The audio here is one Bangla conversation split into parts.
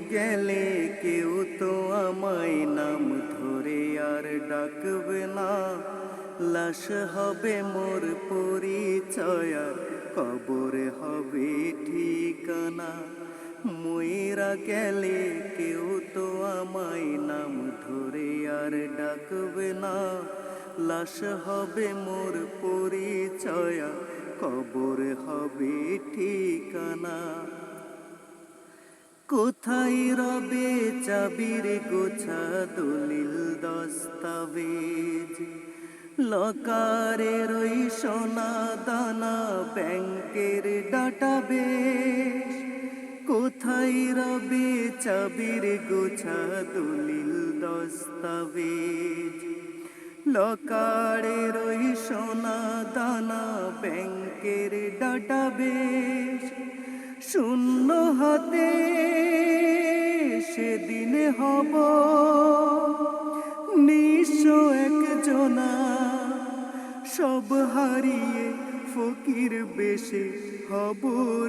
গেলে কেউ তো আমায় নাম ধরে আর ডাকবে না। লাশ হবে মোর পরিচয় কবরে হবে ঠিকানা। মইরা গেলে কেউ তো আমায় নাম ধরে আর ডাকবে না। লাশ হবে মোর পরিচয় কবর হবে ঠিকানা। কোথায় রবে চাবির গোছা দলিল দস্তাবেজ? লকারের ওই সোনা দানা ব্যাংকের ডাটাবেশ কোথায় রবে চাবির গোছা দলিল দস্তাবেজ? লকারের ওই সোনা দানা ব্যাংকের ডাটাবেশ শূন্য হাতে সেদিন হব। নিঃস্ব একজনা সব হারিয়ে ফকির বেশে হব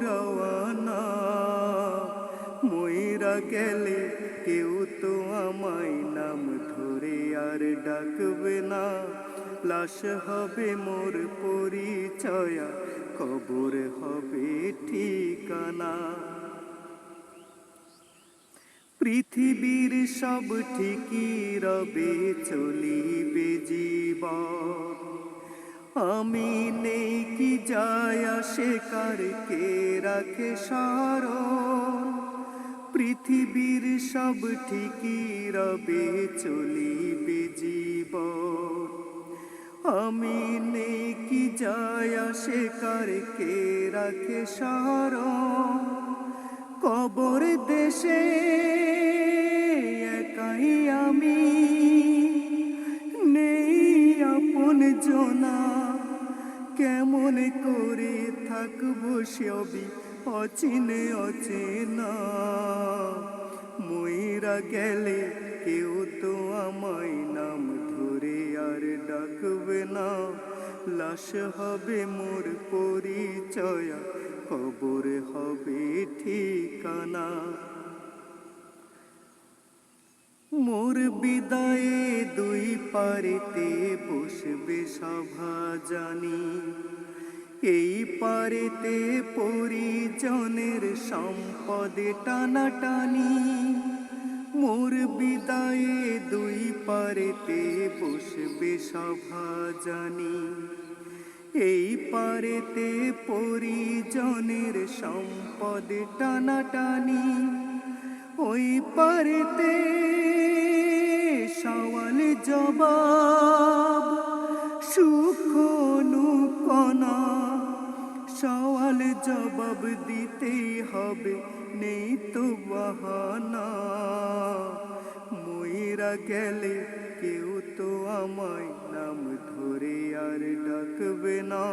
রওয়ানা। ময়রা গেলে কেউ তো আমায় নাম ধরে আর ডাকবে না। লাশ হবে মোর পরিচয়, কবর হবে ঠিকানা। পৃথিবীর সব ঠিকই রবে, চলিবে জীবন। আমি নেই কি যায় আসে কারকে রাখে সারণ পৃথিবীর সব ঠিকই রবে, চলিবে জীবন। আমি নেই কি যায় আসে কারকে রাখে সারণ? কবর দেশে একাই আমি। নেই আপন জনা, কেমন করে থাকব সবই অচিনে অচেনা? ময়রা গেলে কেউ তো আমায় ডাকবে না লাশ হবে মোর পরিচয়, কবর হবে ঠিকানা। মোর বিদায়ে দুই পারেতে বসবে সভা জানি। এই পারেতে পরিজনের সম্পদে টানাটানি। মোর বিদায়ে দুই পারেতে বসবে সভা জানি। এই পারেতে পরিজনের সম্পদ টানাটানি। ওই পারেতে সওয়াল জবাব, সুখ কনা সওয়াল জবাব দিতেই হবে, নেই তো বাহানা। ময়রা গেলে কেউ তো আমায় নাম ধরে আর ডাকবে না।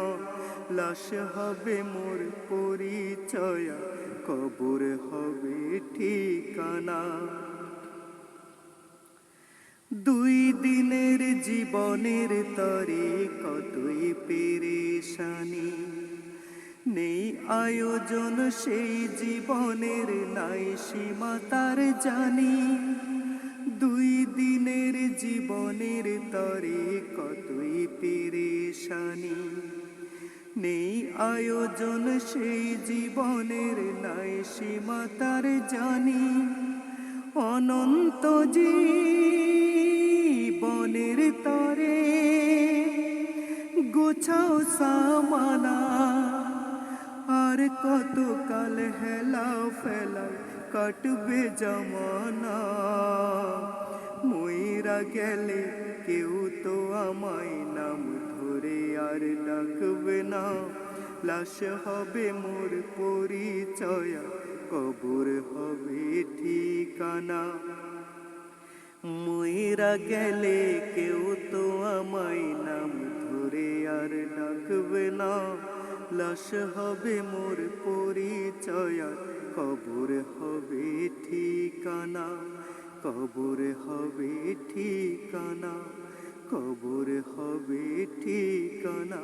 লাশ হবে মোর পরিচয়, কবর হবে ঠিকানা। দুই দিনের জীবনের তরে কতই পেরেশানি। নেই আয়োজন, সেই জীবনের নাই সীমা তার জানি। দুই দিনের জীবনের তরে কতই পেরেশানি। নেই আয়োজন, সেই জীবনের নাই সীমা তার জানি। অনন্ত জীবনের তরে গোছাও সামানা। আর কত কাল হেলা ফেলা কাটবে জমানা। ময়রা গেলে কেউ তো আমায় নাম ধরে আর ডাকবে না। লাশ হবে মোর পরিচয়, কবর হবে ঠিকানা। ময়রা গেলে কেউ তো আমায় নাম ধরে আর ডাকবে না। লাশ হবে মোর পরিচয় কবর হবে ঠিকানা কবর হবে ঠিকানা কবর হবে ঠিকানা।